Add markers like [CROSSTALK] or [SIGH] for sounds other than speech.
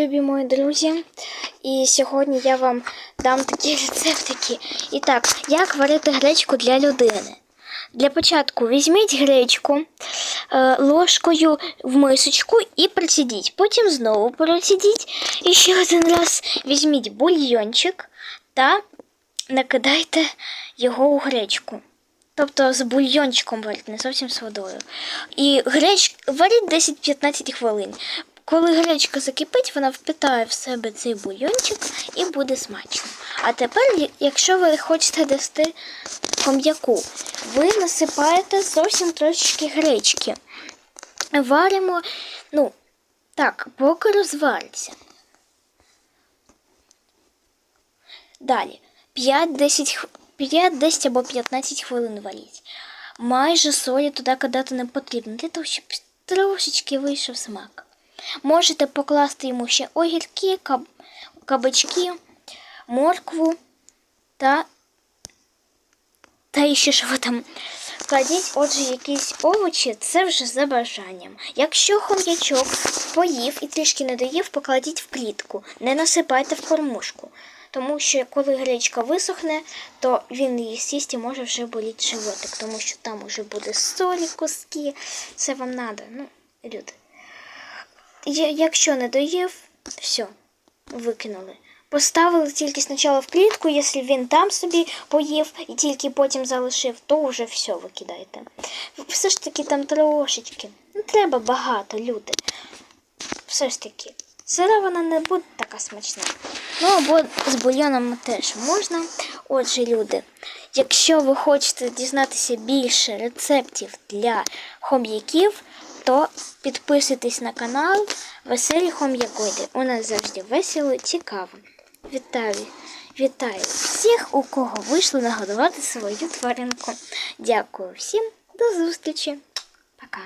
Любі мої друзі, і сьогодні я вам дам такі [LAUGHS] рецептики. І так, як варити гречку для людини. Для початку візьміть гречку е, ложкою в мисочку і процідіть. Потім знову процідіть. І ще один раз візьміть бульйончик та накидайте його у гречку. Тобто з бульйончиком варіть, не зовсім з водою. І греч... варіть 10-15 хвилин. Коли гречка закипить, вона впитає в себе цей бульйончик і буде смачно. А тепер, якщо ви хочете дасти хом'яку, ви насипаєте зовсім трошечки гречки. Варимо, ну, так, поки розвариться. Далі 5-10 5, 10 або 15 хвилин варіть. Майже солі туди кидати не потрібно, для того, щоб трошечки вийшов смак. Можете покласти йому ще огірки, каб... кабачки, моркву та. Та ще що ви там кладіть, отже, якісь овочі, це вже за бажанням. Якщо хом'ячок поїв і трішки не доїв, покладіть в плітку, не насипайте в кормушку. Тому що коли гречка висохне, то він її сість і може вже боліти животик, тому що там вже буде солі, куски. Це вам треба, ну, люди. Якщо не доїв, все, викинули. Поставили тільки спочатку в клітку, якщо він там собі поїв і тільки потім залишив, то вже все викидайте. Все ж таки там трошечки. Не треба багато, люди. Все ж таки. Сира вона не буде така смачна. Ну або з бульйоном теж можна. Отже, люди, якщо ви хочете дізнатися більше рецептів для хом'яків, то підписуйтесь на канал Веселі Хом'якоти. У нас завжди весело цікаво. Вітаю! Вітаю всіх, у кого вийшло нагодувати свою тваринку. Дякую всім, до зустрічі. Пока.